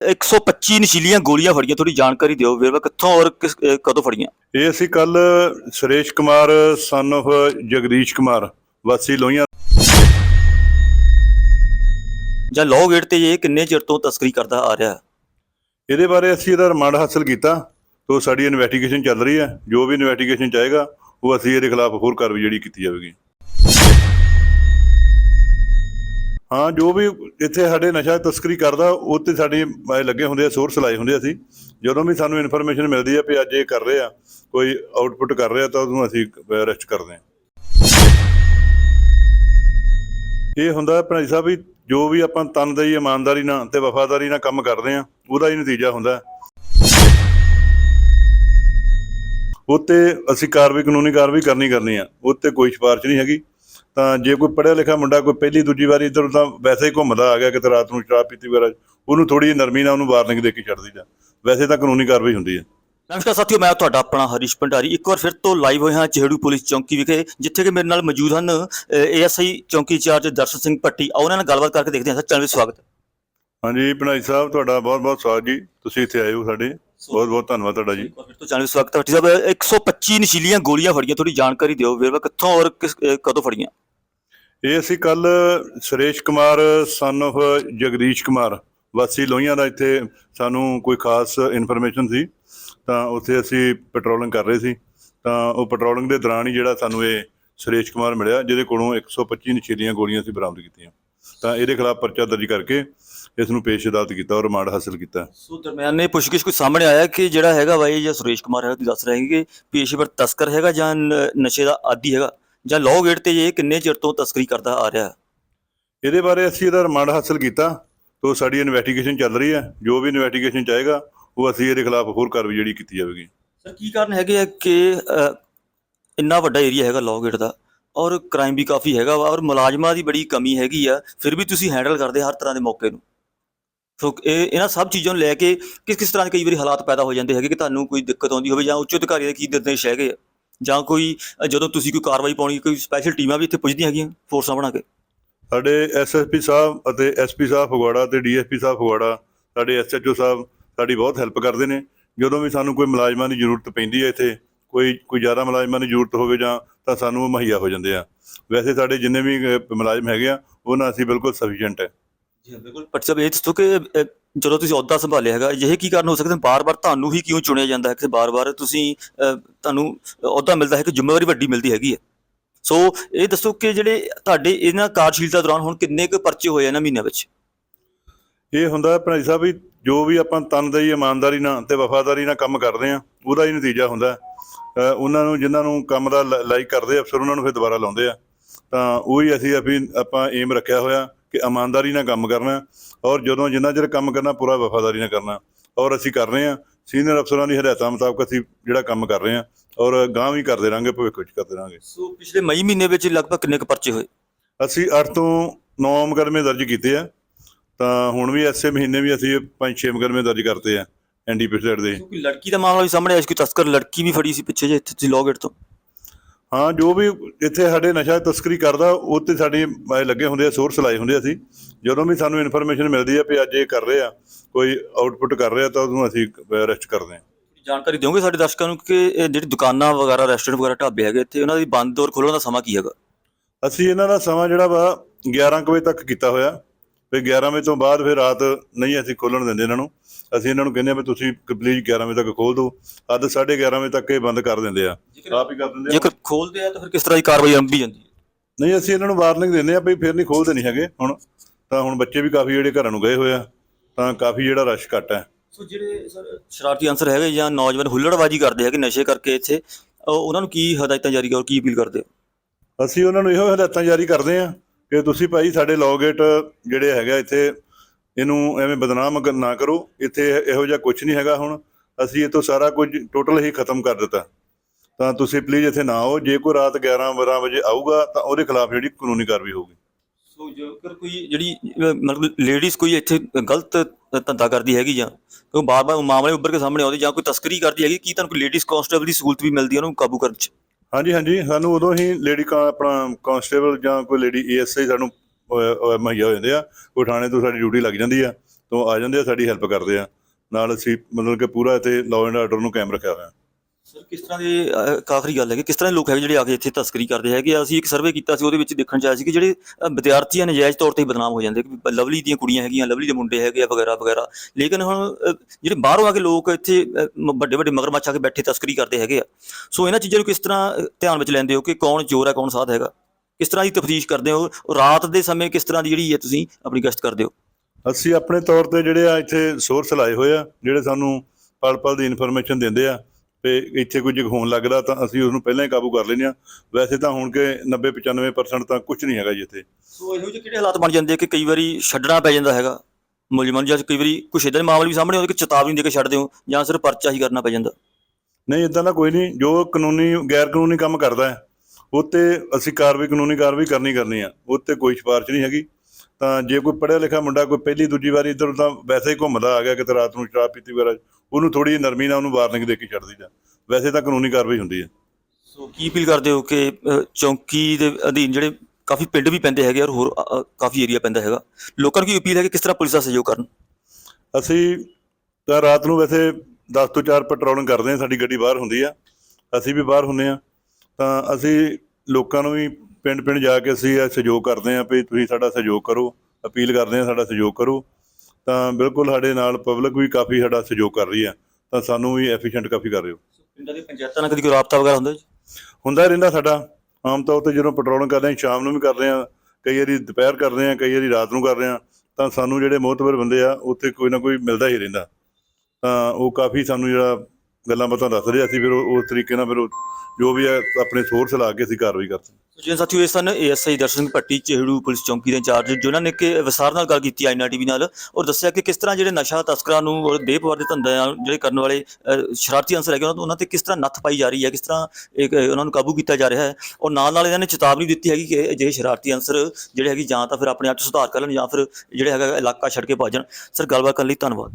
125 ਨਸ਼ੀਲੀਆਂ ਗੋਲੀਆਂ ਫੜੀਆਂ ਥੋੜੀ ਜਾਣਕਾਰੀ ਦਿਓ। ਵੇਰਵਾ ਕਿੱਥੋਂ ਔਰ ਕਦੋਂ ਫੜੀਆਂ? ਇਹ ਅਸੀਂ ਕੱਲ ਸੁਰੇਸ਼ ਕੁਮਾਰ ਸਨ of ਜਗਦੀਸ਼ ਕੁਮਾਰ ਵਾਸੀ ਲੋਹੀਆਂ ਜਾਂ ਲੌ ਗੇਟ ਤੇ ਇਹ ਕਿੰਨੇ ਚਿਰ ਤੋਂ ਤਸਕਰੀ ਕਰਦਾ ਆ ਰਿਹਾ? ਇਹਦੇ ਬਾਰੇ ਅਸੀਂ ਇਹਦਾ ਰਿਮਾਂਡ ਹਾਸਲ ਕੀਤਾ ਤੋਂ ਸਾਡੀ ਇਨਵੈਸਟੀਗੇਸ਼ਨ ਚੱਲ ਰਹੀ ਹੈ। ਜੋ ਵੀ ਇਨਵੈਸਟੀਗੇਸ਼ਨ ਚਾਹੇਗਾ ਉਹ ਅਸੀਂ ਇਹਦੇ ਖਿਲਾਫ ਹੋਰ ਕਾਰਵਾਈ ਜਿਹੜੀ ਕੀਤੀ ਜਾਵੇਗੀ। ਹਾਂ ਜੋ ਵੀ ਇੱਥੇ ਸਾਡੇ ਨਸ਼ਾ ਤਸਕਰੀ ਕਰਦਾ ਉਹ ਤੇ ਸਾਡੇ ਅਹ, ਲੱਗੇ ਹੁੰਦੇ ਆ ਸੋਰਸ ਲਾਏ ਹੁੰਦੇ ਅਸੀਂ। ਜਦੋਂ ਵੀ ਸਾਨੂੰ ਇਨਫੋਰਮੇਸ਼ਨ ਮਿਲਦੀ ਹੈ ਵੀ ਅੱਜ ਇਹ ਕਰ ਰਹੇ ਆ ਕੋਈ ਆਊਟਪੁੱਟ ਕਰ ਰਿਹਾ ਤਾਂ ਉਹਨੂੰ ਅਸੀਂ ਅਰੈਸਟ ਕਰਦੇ ਹਾਂ ਇਹ ਹੁੰਦਾ ਭਾਈ ਸਾਹਿਬ ਵੀ ਜੋ ਵੀ ਆਪਾਂ ਤਨਦੇਹੀ ਇਮਾਨਦਾਰੀ ਨਾਲ ਤੇ ਵਫਾਦਾਰੀ ਨਾਲ ਕੰਮ ਕਰਦੇ ਆ ਉਹਦਾ ਹੀ ਨਤੀਜਾ ਹੁੰਦਾ। ਹੈ। ਉੱਤੇ ਅਸੀਂ ਕਾਰਵਾਈ ਕਾਨੂੰਨੀ ਕਾਰਵਾਈ ਕਰਨੀ ਕਰਨੀ ਆ ਉੱਤੇ ਕੋਈ ਸਿਫਾਰਿਸ਼ ਨਹੀਂ ਹੈਗੀ। ਤਾਂ ਜੇ ਕੋਈ ਪੜ੍ਹਿਆ ਲਿਖਿਆ ਮੁੰਡਾ ਕੋਈ ਪਹਿਲੀ ਦੂਜੀ ਵਾਰੀ ਇੱਧਰ ਤਾਂ ਵੈਸੇ ਹੀ ਘੁੰਮਦਾ ਆ ਗਿਆ ਕਿਤੇ ਰਾਤ ਨੂੰ ਸ਼ਰਾਬ ਪੀਤੀ ਵਗੈਰਾ ਉਹਨੂੰ ਥੋੜੀ ਜਿਹੀ ਨਰਮੀ ਨਾਲ ਉਹਨੂੰ ਵਾਰਨਿੰਗ ਦੇ ਕੇ ਛੱਡ ਦਈਦਾ ਵੈਸੇ ਤਾਂ ਕਾਨੂੰਨੀ ਕਾਰਵਾਈ ਹੁੰਦੀ ਹੈ ਨਮਸਕਾਰ ਸਾਥੀਓ ਮੈਂ ਤੁਹਾਡਾ ਆਪਣਾ ਹਰੀਸ਼ ਭੰਡਾਰੀ ਇੱਕ ਵਾਰ ਫਿਰ ਤੋਂ ਲਾਈਵ ਹੋਏ ਹਾਂ ਚਿਹੜੂ ਪੁਲਿਸ ਚੌਂਕੀ ਵਿਖੇ ਜਿੱਥੇ ਕਿ ਮੇਰੇ ਨਾਲ ਮੌਜੂਦ ਹਨ ਏਐਸਆਈ ਚੌਂਕੀ ਇੰਚਾਰਜ ਦਰਸ਼ਨ ਸਿੰਘ ਭੱਟੀ। ਆਓ ਉਹਨਾਂ ਨਾਲ ਗੱਲਬਾਤ ਕਰਕੇ ਦੇਖਦੇ ਹਾਂ। ਸਰ ਚੈਨਲ ਵਿੱਚ ਸਵਾਗਤ ਹਾਂਜੀ ਭਣਾਈ ਸਾਹਿਬ ਤੁਹਾਡਾ ਬਹੁਤ ਬਹੁਤ ਸਵਾਗਤ ਜੀ। ਤੁਸੀਂ ਇੱਥੇ ਆਏ ਹੋ ਸਾਡੇ। ਬਹੁਤ ਬਹੁਤ ਧੰਨਵਾਦ ਤੁਹਾਡਾ ਜੀ। ਫਿਰ ਤੋਂ ਚੈਨਲ ਵਿੱਚ ਸਵਾਗਤ ਹੈ। ਭੱਟੀ ਸਾਹਿਬ 125 ਨਸ਼ੀਲੀਆਂ ਗੋਲੀਆਂ ਫੜੀਆਂ ਥੋੜੀ ਜਾਣਕਾਰੀ ਦਿਓ। ਵੇਰਵਾ ਕਿੱਥੋਂ ਔਰ ਕਦੋਂ ਫੜੀਆਂ? ਇਹ ਅਸੀਂ ਕੱਲ ਸੁਰੇਸ਼ ਕੁਮਾਰ ਸਨ of ਜਗਦੀਸ਼ ਕੁਮਾਰ, ਵਾਸੀ ਲੋਹੀਆਂ ਦਾ ਇੱਥੇ ਸਾਨੂੰ ਕੋਈ ਖਾਸ ਇਨਫੋਰਮੇਸ਼ਨ ਸੀ, ਤਾਂ ਉੱਥੇ ਅਸੀਂ ਪੈਟਰੋਲਿੰਗ ਕਰ ਰਹੇ ਸੀ। ਤਾਂ ਉਹ ਪੈਟਰੋਲਿੰਗ ਦੇ ਦੌਰਾਨ ਹੀ ਜਿਹੜਾ ਸਾਨੂੰ ਇਹ ਸੁਰੇਸ਼ ਕੁਮਾਰ ਮਿਲਿਆ, ਜਿਹਦੇ ਕੋਲੋਂ 125 ਨਸ਼ੀਲੀਆਂ ਗੋਲੀਆਂ ਅਸੀਂ ਬਰਾਮਦ ਕੀਤੀਆਂ। ਤਾਂ ਇਹਦੇ ਖਿਲਾਫ ਪਰਚਾ ਦਰਜ ਕਰਕੇ ਇਸ ਨੂੰ ਪੇਸ਼ ਅਦਾਲਤ ਕੀਤਾ ਔਰ ਰਿਮਾਂਡ ਹਾਸਲ ਕੀਤਾ। ਸੋ ਦਰਮਿਆਨੇ ਪੁੱਛਗਿੱਛ ਕੋਈ ਸਾਹਮਣੇ ਆਇਆ ਕਿ ਜਿਹੜਾ ਹੈਗਾ ਵਾ ਇਹ ਜਾਂ ਸੁਰੇਸ਼ ਕੁਮਾਰ ਹੈਗਾ, ਤੁਸੀਂ ਦੱਸ ਰਹੇ ਹੈਗੇ ਪੇਸ਼ੇਵਰ ਤਸਕਰ ਹੈਗਾ ਜਾਂ ਨਸ਼ੇ ਦਾ ਆਦੀ ਹੈਗਾ? ਜਾਂ ਲੌ ਗੇਟ ਤੇ ਇਹ ਕਿੰਨੇ ਚਿਰ ਤੋਂ ਤਸਕਰੀ ਕਰਦਾ ਆ ਰਿਹਾ ਇਹਦੇ ਬਾਰੇ ਅਸੀਂ ਇਹਦਾ ਰਿਮਾਂਡ ਹਾਸਲ ਕੀਤਾ ਤੋਂ ਸਾਡੀ ਇਨਵੈਸਟੀਗੇਸ਼ਨ ਚੱਲ ਰਹੀ ਹੈ। ਜੋ ਵੀ ਇਨਵੈਸਟੀਗੇਸ਼ਨ ਚਾਹੇਗਾ ਉਹ ਅਸੀਂ ਇਹਦੇ ਖਿਲਾਫ ਹੋਰ ਕਾਰਵਾਈ ਜਿਹੜੀ ਕੀਤੀ ਜਾਵੇਗੀ। ਸਰ ਕੀ ਕਾਰਨ ਹੈਗੇ ਆ ਕਿ ਇੰਨਾ ਵੱਡਾ ਏਰੀਆ ਹੈਗਾ ਲੌ ਗੇਟ ਦਾ? ਔਰ ਕ੍ਰਾਈਮ ਵੀ ਕਾਫੀ ਹੈਗਾ ਵਾ ਔਰ ਮੁਲਾਜ਼ਮਾਂ ਦੀ ਬੜੀ ਕਮੀ ਹੈਗੀ ਆ ਫਿਰ ਵੀ ਤੁਸੀਂ ਹੈਂਡਲ ਕਰਦੇ ਹਰ ਤਰ੍ਹਾਂ ਦੇ ਮੌਕੇ ਨੂੰ? ਸੋ ਇਹ ਇਹਨਾਂ ਸਭ ਚੀਜ਼ਾਂ ਨੂੰ ਲੈ ਕੇ ਕਿਸ ਕਿਸ ਤਰ੍ਹਾਂ ਦੇ ਕਈ ਵਾਰੀ ਹਾਲਾਤ ਪੈਦਾ ਹੋ ਜਾਂਦੇ ਹੈਗੇ ਕਿ ਤੁਹਾਨੂੰ ਕੋਈ ਦਿੱਕਤ ਆਉਂਦੀ ਹੋਵੇ ਜਾਂ ਉੱਚ ਅਧਿਕਾਰੀ ਦੇ ਕੀ ਨਿਰਦੇਸ਼ ਹੈਗੇ ਆ? ਜਾਂ ਕੋਈ ਅ, ਜਦੋਂ ਤੁਸੀਂ ਕੋਈ ਕਾਰਵਾਈ ਪਾਉਣੀ ਕੋਈ ਸਪੈਸ਼ਲ ਟੀਮਾਂ ਵੀ ਇੱਥੇ ਪੁੱਜਦੀਆਂ ਹੈਗੀਆਂ ਫੋਰਸਾਂ ਬਣਾ ਕੇ? ਸਾਡੇ ਐਸਐਸਪੀ ਸਾਹਿਬ ਅਤੇ ਐਸਪੀ ਸਾਹਿਬ ਫਗਵਾੜਾ ਤੇ ਡੀਐਸਪੀ ਸਾਹਿਬ ਫਗਵਾੜਾ ਸਾਡੇ ਐਸਐਚਓ ਸਾਹਿਬ ਸਾਡੀ ਬਹੁਤ ਹੈਲਪ ਕਰਦੇ ਨੇ। ਜਦੋਂ ਵੀ ਸਾਨੂੰ ਕੋਈ ਮੁਲਾਜ਼ਮਾਂ ਦੀ ਜ਼ਰੂਰਤ ਪੈਂਦੀ ਹੈ ਇੱਥੇ ਕੋਈ ਕੋਈ ਜ਼ਿਆਦਾ ਮੁਲਾਜ਼ਮਾਂ ਦੀ ਜ਼ਰੂਰਤ ਹੋਵੇ ਜਾਂ ਤਾਂ ਸਾਨੂੰ ਉਹ ਮੁਹੱਈਆ ਹੋ ਜਾਂਦੇ ਆ। ਵੈਸੇ ਸਾਡੇ ਜਿੰਨੇ ਵੀ ਅਹ, ਮੁਲਾਜ਼ਮ ਹੈਗੇ ਆ ਉਹਨਾਂ ਅਸੀਂ ਬਿਲਕੁਲ ਸਫੀਸ਼ੀਐਂਟ ਹੈ। ਜੀ ਬਿਲਕੁਲ। ਪਰ ਸਭ ਇਹ ਦੱਸੋ ਕਿ ਅ, ਜਦੋਂ ਤੁਸੀਂ ਅਹੁਦਾ ਸੰਭਾਲਿਆ ਹੈਗਾ ਇਹ ਕੀ ਕਾਰਨ ਹੋ ਸਕਦਾ ਬਾਰ-ਬਾਰ ਤੁਹਾਨੂੰ ਹੀ ਕਿਉਂ ਚੁਣਿਆ ਜਾਂਦਾ ਹੈ? ਕਿ ਬਾਰ-ਬਾਰ ਤੁਸੀਂ ਤੁਹਾਨੂੰ ਅਹੁਦਾ ਮਿਲਦਾ ਹੈ ਕਿ ਜ਼ਿੰਮੇਵਾਰੀ ਵੱਡੀ ਮਿਲਦੀ ਹੈਗੀ ਹੈ। ਸੋ ਇਹ ਦੱਸੋ ਕਿ ਜਿਹੜੇ ਤੁਹਾਡੇ ਇਹਨਾਂ ਕਾਰਜਸ਼ੀਲਤਾ ਦੌਰਾਨ ਹੁਣ ਕਿੰਨੇ ਕੁ ਪਰਚੇ ਹੋਏ ਇਹਨਾਂ ਮਹੀਨਿਆਂ ਵਿੱਚ? ਇਹ ਹੁੰਦਾ ਭਾਈ ਸਾਹਿਬ ਵੀ ਜੋ ਵੀ ਆਪਾਂ ਤਨਦੇਹੀ, ਇਮਾਨਦਾਰੀ ਨਾਲ ਤੇ ਵਫਾਦਾਰੀ ਨਾਲ ਕੰਮ ਕਰਦੇ ਆ ਉਹਦਾ ਹੀ ਨਤੀਜਾ ਹੁੰਦਾ ਉਹਨਾਂ ਨੂੰ, ਜਿਨ੍ਹਾਂ ਨੂੰ ਕੰਮ ਦਾ ਲਾਈਕ ਕਰਦੇ ਅਫਸਰ ਉਹਨਾਂ ਨੂੰ ਫਿਰ ਦੁਬਾਰਾ ਲਾਉਂਦੇ ਆ। ਤਾਂ ਉਹੀ ਅਸੀਂ ਆਪੀ ਆਪਾਂ ਏਮ ਰੱਖਿਆ ਹੋਇਆ ਕਿ ਇਮਾਨਦਾਰੀ ਨਾਲ ਕੰਮ ਕਰਨਾ ਔਰ ਜਦੋਂ ਜਿੰਨਾ ਚਿਰ ਕੰਮ ਕਰਨਾ ਪੂਰਾ ਵਫਾਦਾਰੀ ਨਾਲ ਕਰਨਾ। ਔਰ ਅਸੀਂ ਕਰ ਰਹੇ ਆ ਸੀਨੀਅਰ ਅਫਸਰਾਂ ਦੀ ਹਦਾਇਤਾਂ ਮੁਤਾਬਕ ਅਸੀਂ ਜਿਹੜਾ ਕੰਮ ਕਰ ਰਹੇ ਆ ਔਰ ਗਾਂ ਵੀ ਕਰਦੇ ਰਾਂਗੇ ਭਵਿੱਖ ਵਿੱਚ ਕਰਦੇ ਰਾਂਗੇ ਸੋ ਪਿਛਲੇ ਮਈ ਮਹੀਨੇ ਵਿੱਚ ਲਗਭਗ ਕਿੰਨੇ ਕੁ ਪਰਚੇ ਹੋਏ? ਅਸੀਂ 8 ਤੋਂ 9 ਮੁਕੱਦਮੇ ਦਰਜ ਕੀਤੇ ਆ। ਤਾਂ ਹੁਣ ਵੀ ਐਸੇ ਮਹੀਨੇ ਵੀ ਅਸੀਂ 5-6 ਮੁਕੱਦਮੇ ਦਰਜ ਕਰਤੇ ਆ ਐਨਡੀਪੀ ਦੇ। ਕੋਈ ਲੜਕੀ ਦਾ ਮਾਮਲਾ ਵੀ ਸਾਹਮਣੇ ਆਇਆ ਸੀ ਕੋਈ ਤਸਕਰ ਲੜਕੀ ਵੀ ਫੜੀ ਸੀ ਪਿੱਛੇ ਜੇ ਇੱਥੇ ਲੌਗੇਟ ਤੋਂ। ਹਾਂ ਜੋ ਵੀ ਇੱਥੇ ਸਾਡੇ ਨਸ਼ਾ ਤਸਕਰੀ ਕਰਦਾ ਉਹ ਤੇ ਸਾਡੇ ਲੱਗੇ ਹੁੰਦੇ ਆ ਸੋਰਸ ਲਾਏ ਹੁੰਦੇ ਆ ਅਸੀਂ। ਜਦੋਂ ਵੀ ਸਾਨੂੰ ਇਨਫੋਰਮੇਸ਼ਨ ਮਿਲਦੀ ਆ ਵੀ ਅੱਜ ਇਹ ਕਰ ਰਹੇ ਆ ਕੋਈ ਆਊਟਪੁੱਟ ਕਰ ਰਿਹਾ ਤਾਂ ਉਹਨੂੰ ਅਸੀਂ ਅਰੈਸਟ ਕਰਦੇ ਹਾਂ ਜਾਣਕਾਰੀ ਦਿਓਗੇ ਸਾਡੇ ਦਰਸ਼ਕਾਂ ਨੂੰ ਕਿ ਇਹ ਜਿਹੜੀ ਦੁਕਾਨਾਂ ਵਗੈਰਾ ਰੈਸਟੋਰੈਂਟ ਵਗੈਰਾ ਢਾਬੇ ਹੈਗੇ ਇੱਥੇ ਉਹਨਾਂ ਦੀ ਬੰਦ ਔਰ ਖੁੱਲ੍ਹਣ ਦਾ ਸਮਾਂ ਕੀ ਹੈਗਾ? ਅਸੀਂ ਇਹਨਾਂ ਦਾ ਸਮਾਂ ਜਿਹੜਾ ਵਾ 11 ਕੁ ਵਜੇ ਤੱਕ ਕੀਤਾ ਹੋਇਆ। ਫਿਰ 11 ਵਜੇ ਤੋਂ ਬਾਅਦ ਫਿਰ ਰਾਤ ਨਹੀਂ ਅਸੀਂ ਖੋਲਣ ਦਿੰਦੇ ਇਹਨਾਂ ਨੂੰ। ਅਸੀਂ ਇਹਨਾਂ ਨੂੰ ਕਹਿੰਦੇ ਆ ਵੀ ਤੁਸੀਂ ਪਲੀਜ਼ 11 ਵਜੇ ਤੱਕ ਖੋਲ ਦਿਓ। ਅੱਧ 11:30 ਵਜੇ ਤੱਕ ਇਹ ਬੰਦ ਕਰ ਦਿੰਦੇ ਆ। ਆਪ ਹੀ ਕਰ ਦਿੰਦੇ ਆ। ਜੇਕਰ ਖੋਲਦੇ ਆ ਤਾਂ ਫਿਰ ਕਿਸ ਤਰ੍ਹਾਂ ਦੀ ਕਾਰਵਾਈ ਆਰੰਭੀ ਜਾਂਦੀ ਹੈ? ਨਹੀਂ ਅਸੀਂ ਇਹਨਾਂ ਨੂੰ ਵਾਰਨਿੰਗ ਦਿੰਦੇ ਆ ਵੀ ਫਿਰ ਨਹੀਂ ਖੋਲਦੇ ਨਹੀਂ ਹੈਗੇ ਹੁਣ। ਤਾਂ ਹੁਣ ਬੱਚੇ ਵੀ ਕਾਫੀ ਜਿਹੜੇ ਘਰਾਂ ਨੂੰ ਗਏ ਹੋਏ ਆ ਤਾਂ ਕਾਫੀ ਜਿਹੜਾ ਰਸ਼ ਘੱਟ ਹੈ। ਸੋ ਜਿਹੜੇ ਸਰ ਸ਼ਰਾਰਤੀ ਅੰਸਰ ਹੈਗੇ ਜਾਂ ਨੌਜਵਾਨ ਹੁੱਲੜਬਾਜੀ ਕਰਦੇ ਹੈਗੇ ਨਸ਼ੇ ਕਰਕੇ ਇੱਥੇ ਉਹ- ਉਹਨਾਂ ਨੂੰ ਕੀ ਹਦਾਇਤਾਂ ਜਾਰੀ ਕਰ ਕੀ ਅਪੀਲ ਕਰਦੇ ਹੋ? ਅਸੀਂ ਉਹਨਾਂ ਨੂੰ ਇਹੋ ਹਦਾਇਤਾਂ ਜਾਰੀ ਕਰਦੇ ਆ ਕਿ ਤੁਸੀਂ ਭਾਈ ਸਾਡੇ ਲੌਗੇਟ ਜਿਹੜੇ ਹੈਗਾ ਇੱਥੇ, ਇਹਨੂੰ ਐਵੇਂ ਬਦਨਾਮ ਨਾ ਕਰੋ। ਇੱਥੇ ਇਹੋ ਜਿਹਾ ਕੁਝ ਨਹੀਂ ਹੈਗਾ ਹੁਣ। ਅਸੀਂ ਇਹ ਤੋਂ ਸਾਰਾ ਕੁਝ ਟੋਟਲ ਹੀ ਖਤਮ ਕਰ ਦਿੱਤਾ। ਤਾਂ ਤੁਸੀਂ ਪਲੀਜ਼ ਇੱਥੇ ਨਾ ਆਓ। ਜੇ ਕੋਈ ਰਾਤ 11 12 ਵਜੇ ਆਊਗਾ, ਤਾਂ ਉਹਦੇ ਖਿਲਾਫ ਜਿਹੜੀ ਕਾਨੂੰਨੀ ਕਾਰਵਾਈ ਹੋਊਗੀ। ਸੋ ਜੇਕਰ ਕੋਈ ਜਿਹੜੀ ਮਤਲਬ ਲੇਡੀਜ਼ ਕੋਈ ਇੱਥੇ ਗਲਤ ਧੰਦਾ ਕਰਦੀ ਹੈਗੀ ਜਾਂ ਕੋਈ ਬਾਰ-ਬਾਰ ਮਾਮਲੇ ਉੱਭਰ ਕੇ ਸਾਹਮਣੇ ਆਉਂਦੇ ਜਾਂ ਕੋਈ ਤਸਕਰੀ ਕਰਦੀ ਹੈਗੀ, ਕੀ ਤੁਹਾਨੂੰ ਕੋਈ ਲੇਡੀਜ਼ ਕਾਂਸਟੇਬਲ ਦੀ ਸਹੂਲਤ ਵੀ ਮਿਲਦੀ ਹੈ ਉਹਨੂੰ ਕਾਬੂ ਕਰਨ 'ਚ? ਹਾਂਜੀ ਹਾਂਜੀ। ਸਾਨੂੰ ਉਦੋਂ ਹੀ ਲੇਡੀ ਆਪਣਾ ਕਾਂਸਟੇਬਲ ਜਾਂ ਕੋਈ ਲੇਡੀ ਏਐਸਆਈ ਸਾਨੂੰ ਅਹ, ਅਹ, ਮੁਹੱਈਆ ਹੋ ਜਾਂਦੇ ਆ। ਕੋਈ ਥਾਣੇ ਤੋਂ ਸਾਡੀ ਡਿਊਟੀ ਲੱਗ ਜਾਂਦੀ ਆ ਤੋਂ ਆ ਜਾਂਦੇ ਆ ਸਾਡੀ ਹੈਲਪ ਕਰਦੇ ਆ। ਨਾਲ ਅਸੀਂ ਮਤਲਬ ਕਿ ਪੂਰਾ ਇੱਥੇ ਲਾਅ ਐਂਡ ਆਰਡਰ ਨੂੰ ਕਾਇਮ ਰੱਖਿਆ ਹੋਇਆ। ਸਰ ਕਿਸ ਤਰ੍ਹਾਂ ਦੇ ਅਹ, ਇੱਕ ਆਖਰੀ ਗੱਲ ਹੈ ਕਿ ਕਿਸ ਤਰ੍ਹਾਂ ਦੇ ਲੋਕ ਹੈਗੇ ਜਿਹੜੇ ਆ ਕੇ ਇੱਥੇ ਤਸਕਰੀ ਕਰਦੇ ਹੈਗੇ ਆ? ਅਸੀਂ ਇੱਕ ਸਰਵੇ ਕੀਤਾ ਸੀ ਉਹਦੇ ਵਿੱਚ ਦੇਖਣ ਚ ਆਇਆ ਸੀ ਕਿ ਜਿਹੜੇ ਅਹ, ਵਿਦਿਆਰਥੀ ਆ ਨਜਾਇਜ਼ ਤੌਰ ਤੇ ਹੀ ਬਦਨਾਮ ਹੋ ਜਾਂਦੇ ਕਿ ਲਵਲੀ ਦੀਆਂ ਕੁੜੀਆਂ ਹੈਗੀਆਂ ਲਵਲੀ ਦੇ ਮੁੰਡੇ ਹੈਗੇ ਆ ਵਗੈਰਾ ਵਗੈਰਾ। ਲੇਕਿਨ ਹੁਣ ਅਹ, ਜਿਹੜੇ ਬਾਹਰੋਂ ਆ ਕੇ ਲੋਕ ਇੱਥੇ ਵੱਡੇ ਵੱਡੇ ਮਗਰਮੱਛ ਆ ਕੇ ਬੈਠੇ ਤਸਕਰੀ ਕਰਦੇ ਹੈਗੇ ਆ। ਸੋ ਇਹਨਾਂ ਚੀਜ਼ਾਂ ਨੂੰ ਕਿਸ ਤਰ੍ਹਾਂ ਅਹ, ਧਿਆਨ ਵਿੱਚ ਲੈਂਦੇ ਹੋ ਕਿ ਕੌਣ ਚੋਰ ਹੈ ਕੌਣ ਸਾਧ ਹੈਗਾ? ਕਿਸ ਤਰ੍ਹਾਂ ਦੀ ਤਫਤੀਸ਼ ਕਰਦੇ ਹੋ? ਰਾਤ ਦੇ ਸਮੇਂ ਕਿਸ ਤਰ੍ਹਾਂ ਦੀ ਜਿਹੜੀ ਹੈ ਤੁਸੀਂ ਆਪਣੀ ਗਸ਼ਤ ਕਰਦੇ ਹੋ? ਅਸੀਂ ਆਪਣੇ ਤੌਰ ਤੇ ਜਿਹੜੇ ਆ ਇੱਥੇ ਸੋਰਸ ਲਾਏ ਹੋਏ ਆ ਜਿਹੜੇ ਸਾਨੂੰ ਪਲ ਪਲ ਦੀ ਇਨਫੋਰਮੇਸ਼ਨ ਦਿੰਦੇ ਆ। ਤੇ ਇੱਥੇ ਕੋਈ ਹੋਣ ਲੱਗਦਾ ਤਾਂ ਅਸੀਂ ਉਹਨੂੰ ਪਹਿਲਾਂ ਹੀ ਕਾਬੂ ਕਰ ਲੈਂਦੇ ਆ ਵੈਸੇ ਤਾਂ ਹੁਣ ਕਿ 90 95% ਤਾਂ ਕੁਝ ਨਹੀਂ ਹੈਗਾ ਜੀ ਇੱਥੇ। ਸੋ ਇਹੋ ਜਿਹੇ ਕਿਹੜੇ ਹਾਲਾਤ ਬਣ ਜਾਂਦੇ ਕਿ ਕਈ ਵਾਰੀ ਛੱਡਣਾ ਪੈ ਜਾਂਦਾ ਹੈਗਾ? ਮੁਲਜ਼ਮਾਂ ਨੂੰ ਜਾਂ ਕਈ ਵਾਰੀ ਕੁਛ ਇਦਾਂ ਦੇ ਮਾਮਲੇ ਵੀ ਸਾਹਮਣੇ ਆਉਂਦੇ ਕਿ ਚੇਤਾਵਨੀ ਦੇ ਕੇ ਛੱਡਦੇ ਹੋ ਜਾਂ ਸਿਰਫ ਪਰਚਾ ਹੀ ਕਰਨਾ ਪੈ ਜਾਂਦਾ? ਨਹੀਂ ਇਦਾਂ ਦਾ ਕੋਈ ਨਹੀਂ। ਜੋ ਕਾਨੂੰਨੀ ਗੈਰ ਕਾਨੂੰਨੀ ਕੰਮ ਕਰਦਾ ਹੈ ਉਹ ਤੇ ਅਸੀਂ ਕਾਰਵਾਈ ਕਾਨੂੰਨੀ ਕਾਰਵਾਈ ਕਰਨੀ ਕਰਨੀ ਆ। ਉਹ ਤੇ ਕੋਈ ਸਿਫਾਰਿਸ਼ ਨਹੀਂ ਹੈਗੀ। ਤਾਂ ਜੇ ਕੋਈ ਪੜ੍ਹਿਆ ਲਿਖਿਆ ਮੁੰਡਾ ਕੋਈ ਪਹਿਲੀ ਦੂਜੀ ਵਾਰੀ ਇੱਧਰ ਤਾਂ ਵੈਸੇ ਹੀ ਘੁੰਮਦਾ ਆ ਗਿਆ ਕਿਤੇ ਰਾਤ ਨੂੰ ਸ਼ਰਾਬ ਪੀਤੀ ਵਗੈਰਾ। ਉਹਨੂੰ ਥੋੜੀ ਜਿਹੀ ਨਰਮੀ ਨਾਲ ਉਹਨੂੰ ਵਾਰਨਿੰਗ ਦੇ ਕੇ ਛੱਡ ਦਈਦਾ ਵੈਸੇ ਤਾਂ ਕਾਨੂੰਨੀ ਕਾਰਵਾਈ ਹੁੰਦੀ ਹੈ ਸੋ ਕੀ ਅਪੀਲ ਕਰਦੇ ਹੋ ਕਿ ਅ, ਚੌਂਕੀ ਦੇ ਅਧੀਨ ਜਿਹੜੇ ਕਾਫੀ ਪਿੰਡ ਵੀ ਪੈਂਦੇ ਹੈਗੇ ਔਰ ਹੋਰ ਅ, ਅ, ਕਾਫੀ ਏਰੀਆ ਪੈਂਦਾ ਹੈਗਾ ਲੋਕਾਂ ਨੂੰ ਕੀ ਅਪੀਲ ਹੈ ਕਿ ਕਿਸ ਤਰ੍ਹਾਂ ਪੁਲਿਸ ਦਾ ਸਹਿਯੋਗ ਕਰਨ? ਅਸੀਂ ਤਾਂ ਰਾਤ ਨੂੰ ਵੈਸੇ 10 ਤੋਂ 4 ਪੈਟਰੋਲਿੰਗ ਕਰਦੇ ਹਾਂ ਸਾਡੀ ਗੱਡੀ ਬਾਹਰ ਹੁੰਦੀ ਆ। ਅਸੀਂ ਵੀ ਬਾਹਰ ਹੁੰਨੇ ਆ ਤਾਂ ਅਸੀਂ ਲੋਕਾਂ ਨੂੰ ਵੀ ਪਿੰਡ ਪਿੰਡ ਜਾ ਕੇ ਅਸੀਂ ਇਹ ਸਹਿਯੋਗ ਕਰਦੇ ਹਾਂ ਵੀ ਤੁਸੀਂ ਸਾਡਾ ਸਹਿਯੋਗ ਕਰੋ ਅਪੀਲ ਕਰਦੇ ਹਾਂ ਸਾਡਾ ਸਹਿਯੋਗ ਕਰੋ। ਤਾਂ ਬਿਲਕੁਲ ਸਾਡੇ ਨਾਲ ਪਬਲਿਕ ਵੀ ਕਾਫੀ ਸਾਡਾ ਸਹਿਯੋਗ ਕਰ ਰਹੀ ਆ ਤਾਂ ਸਾਨੂੰ ਵੀ ਐਫੀਸ਼ੀਐਂਟ ਕਾਫੀ ਕਰ ਰਹੇ ਹੋ। ਪਿੰਡਾਂ ਦੇ ਪੰਚਾਇਤਾਂ ਨਾਲ ਕਦੀ ਕੋਈ ਰਾਬਤਾ ਵਗੈਰਾ ਹੁੰਦਾ ਜੀ? ਹੁੰਦਾ ਹੀ ਰਹਿੰਦਾ ਸਾਡਾ। ਆਮ ਤੌਰ ਤੇ ਜਦੋਂ ਪੈਟਰੋਲਿੰਗ ਕਰਦੇ ਹਾਂ ਸ਼ਾਮ ਨੂੰ ਵੀ ਕਰਦੇ ਹਾਂ ਕਈ ਵਾਰੀ ਦੁਪਹਿਰ ਕਰਦੇ ਹਾਂ ਕਈ ਵਾਰੀ ਰਾਤ ਨੂੰ ਕਰਦੇ ਹਾਂ ਤਾਂ ਸਾਨੂੰ ਜਿਹੜੇ ਮੋਹਤਬਰ ਬੰਦੇ ਆ ਉੱਥੇ ਕੋਈ ਨਾ ਕੋਈ ਮਿਲਦਾ ਹੀ ਰਹਿੰਦਾ। ਤਾਂ ਉਹ ਕਾਫੀ ਸਾਨੂੰ ਜਿਹੜਾ ਗੱਲਾਂ ਬਾਤਾਂ ਦੱਸ ਰਿਹਾ ਸੀ, ਫਿਰ ਉਹ- ਉਸ ਤਰੀਕੇ ਨਾਲ ਫਿਰ ਉਹ ਜੋ ਵੀ ਹੈ, ਆਪਣੇ ਸੋਰਸ ਲਾ ਕੇ ਅਸੀਂ ਕਾਰਵਾਈ ਕਰਦੇ ਹਾਂ। ਜੀ ਸਾਥੀਓ ਇਹ ਸਨ ਏਐਸਆਈ ਦਰਸ਼ਨ ਭੱਟੀ, ਚਿਹੜੂ ਪੁਲਿਸ ਚੌਂਕੀ ਦੇ ਇੰਚਾਰਜ, ਜਿਨ੍ਹਾਂ ਨੇ ਕਿ ਵਿਸਾਰ ਨਾਲ ਗੱਲ ਕੀਤੀ ਆਈਨਾ ਟੀਵੀ ਨਾਲ, ਔਰ ਦੱਸਿਆ ਕਿ ਕਿਸ ਤਰ੍ਹਾਂ ਜਿਹੜੇ ਨਸ਼ਾ ਤਸਕਰਾਂ ਨੂੰ ਔਰ ਦੇਹ ਪਵਾਰ ਦੇ ਧੰਦੇ ਨਾਲ ਜਿਹੜੇ ਕਰਨ ਵਾਲੇ ਸ਼ਰਾਰਤੀ ਅੰਸਰ ਹੈਗੇ, ਉਹਨਾਂ ਤੋਂ ਉਹਨਾਂ ਤੇ ਕਿਸ ਤਰ੍ਹਾਂ ਨੱਥ ਪਾਈ ਜਾ ਰਹੀ ਹੈ, ਕਿਸ ਤਰ੍ਹਾਂ ਇੱਕ ਉਹਨਾਂ ਨੂੰ ਕਾਬੂ ਕੀਤਾ ਜਾ ਰਿਹਾ ਹੈ, ਔਰ ਨਾਲ ਨਾਲ ਇਹਨਾਂ ਨੇ ਚੇਤਾਵਨੀ ਦਿੱਤੀ ਹੈਗੀ ਕਿ ਅਜਿਹੇ ਸ਼ਰਾਰਤੀ ਅੰਸਰ ਜਿਹੜੇ ਹੈਗੇ ਜਾਂ ਤਾਂ ਫਿਰ ਆਪਣੇ ਆਪ 'ਚ ਸੁਧਾਰ ਕਰਨ ਜਾਂ ਫਿਰ ਜਿਹੜੇ ਹੈਗਾ ਇਲਾਕਾ ਛੱਡ ਕੇ ਭੱਜਣ ਸਰ, ਗੱਲਬਾਤ ਕਰਨ ਲਈ ਧੰਨਵਾਦ।